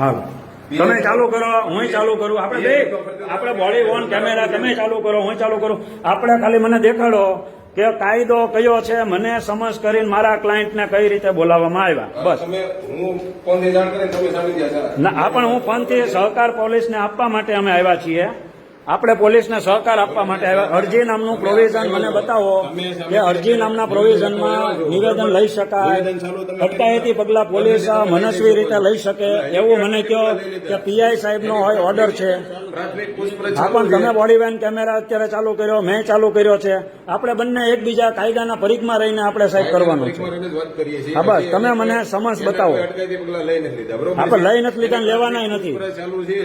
હાલો. તમે ચાલુ કરો હું ચાલુ કરું. આપણે બે આપણે બોડી ઓન કેમેરા તમે ચાલુ કરો હું ચાલુ કરું. આપણે ખાલી મને દેખાડો કે કાયદો કયો છે મને સમજ કરીને મારા ક્લાયન્ટને કઈ રીતે બોલાવવામાં આવ્યા. બસ. હું ના આ પણ હું ફોનથી સહકાર પોલીસને આપવા માટે અમે આવ્યા છીએ. આપણે પોલીસને સહકાર આપવા માટે આવ્યા. અરજી નામનું પ્રોવિઝન મને બતાવો કે અરજી નામના પ્રોવિઝનમાં નિવેદન લઈ શકાય. અટકાયતી પગલા પોલીસ મનસ્વી રીતે લઈ શકે. એવું મને કહો કે પીઆઈ સાહેબનો હોય ઓર્ડર છે. હા પણ તમે બોડીવેન કેમેરા અત્યારે ચાલુ કર્યો મેં ચાલુ કર્યો છે. આપણે બંને એકબીજા કાયદાના પરીખમાં રહીને આપણે સાહેબ કરવાનું છે. હા બસ તમે મને સમજ બતાવો. આપણે લઈ નથી લીધા લેવાના નથી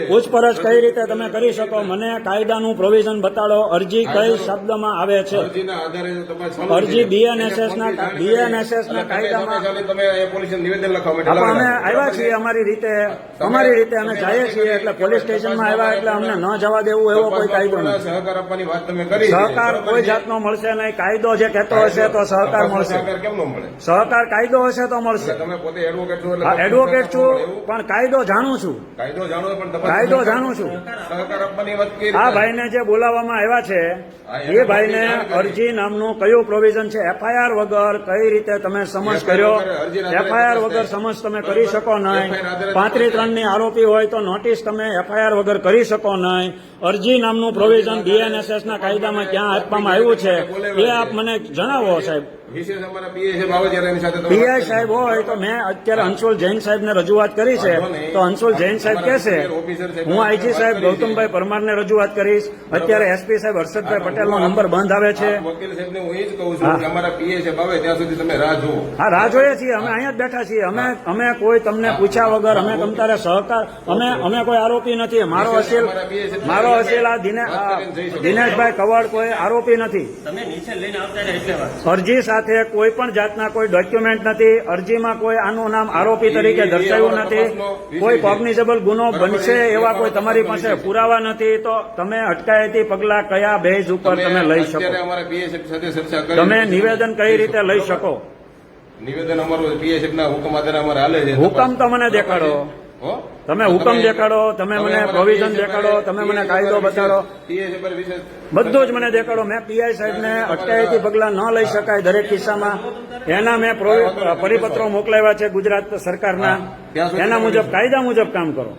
પૂછપરછ કઈ રીતે તમે કરી શકો? મને કાયદાનું પ્રોવિઝન બતાડો. અરજી કઈ શબ્દમાં આવે છે? અરજી બીએનએસએસ ના બીએનએસએસ ના કાયદામાં અમે આવ્યા છીએ અમારી રીતે. અમારી રીતે અમે જઈએ છીએ એટલે પોલીસ સ્ટેશનમાં આવ્યા એટલે અમને ન જવા દેવું એવો કોઈ કાયદો નથી. સહકાર આપવાની વાત તમે કરી સહકાર કોઈ જાતનો મળશે નહીં. કાયદો જે કહેતો હશે તો સહકાર મળશે. સહકાર કાયદો હશે તો મળશે. તમે પોતે એડવોકેટ છો એડવોકેટ છું પણ કાયદો જાણું છું. કાયદો જાણો પણ કાયદો જાણું છું. સહકાર આપવાની વાત આ ભાઈને જે બોલાવવામાં આવ્યા છે એ ભાઈને અરજી નામનું કયું પ્રોવિઝન છે? એફઆઈઆર વગર કઈ રીતે તમે સમજ કર્યો? એફઆઈઆર વગર સમજ તમે કરી શકો નહીં. પાંત્રીસ ત્રણની આરોપી હોય તો નોટિસ તમે એફઆઈઆર વગર કરી શકો નહીં. અરજી નામનું પ્રોવિઝન ડીએનએસએસના કાયદામાં ક્યાં આપવામાં આવ્યું છે એ આપ મને જણાવો સાહેબ. સાહેબ પીઆઈ સાહેબ હોય તો મેં અત્યારે અંશુલ જૈન સાહેબને રજૂઆત કરી છે. તો અંશુલ જૈન સાહેબ કહેશે હું આઈજી સાહેબ ગૌતમભાઈ પરમારને રજૂઆત કરીશ. અત્યારે એસપી સાહેબ હર્ષદભાઈ પટેલનો નંબર બંધ આવે છે. વકીલ સાહેબને હું એ જ કહું છું અમારા પીએ સાહેબ આવે ત્યાં સુધી તમે રાહ જુઓ. હા રાહ જોઈએ છીએ. અમે અહીંયા જ બેઠા છીએ. અમે અમે કોઈ તમને પૂછ્યા વગર અમે તમતારે સહકાર અમે અમે કોઈ આરોપી નથી. મારો અસીલ મારો અસીલ આ દિનેશભાઈ કવાડ કોઈ આરોપી નથી. તમે નીચે લઈને આવતા રહ્યા એટલે વાત. અરજી સાથે કોઈ પણ જાતના કોઈ ડોક્યુમેન્ટ નથી અરજીમાં કોઈ આનું નામ આરોપી તરીકે દર્શાવ્યું નથી. કોઈ કોગ્નિઝેબલ ગુનો બનશે એવા કોઈ તમારી પાસે પુરાવા નથી તો તમે અટકાયતી પગલા કયા બેઝ ઉપર તમે લઈ શકો? સાથે તમે નિવેદન કઈ રીતે લઈ શકો? નિવેદન અમારું પીએ ના હુકમ આધારે અમારે હાલે છે. હુકમ તો મને દેખાડો? તમે હુકમ દેખાડો તમે મને પ્રોવિઝન દેખાડો તમે મને કાયદો બતાડો. બધું જ મને દેખાડો. મેં પીઆઈ સાહેબને અટકાયતી પગલાં ન લઈ શકાય દરેક કિસ્સામાં. એના મેં પરિપત્રો મોકલાવ્યા છે ગુજરાત સરકારના. એના મુજબ કાયદા મુજબ કામ કરો.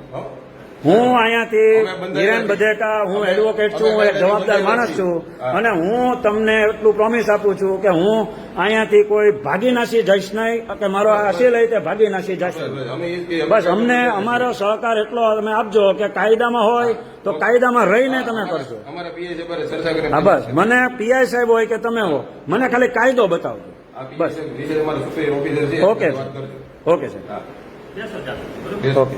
હો? અહીંયાથી હિરેન બધેકા હું એડવોકેટ છું હું એક જવાબદાર માણસ છું. અને હું તમને એટલું પ્રોમિસ આપું છું કે હું અહીંયાથી કોઈ ભાગી નાસી જઈશ નહીં કે મારો આ અસીલ લઈ તે ભાગી નાસી જઈશ અમે એ જ કહીએ. બસ અમને અમારો સહકાર એટલો તમે આપજો કે કાયદામાં હોય તો કાયદામાં રહીને તમે કરજો અમારા પીએ સાહેબ હારે ચર્ચા કરી હા બસ. મને પીઆઈ સાહેબ હોય કે તમે હો મને ખાલી કાયદો બતાવજો. officer છે ઓકે ઓકે. બેસો બેસ. ઓકે.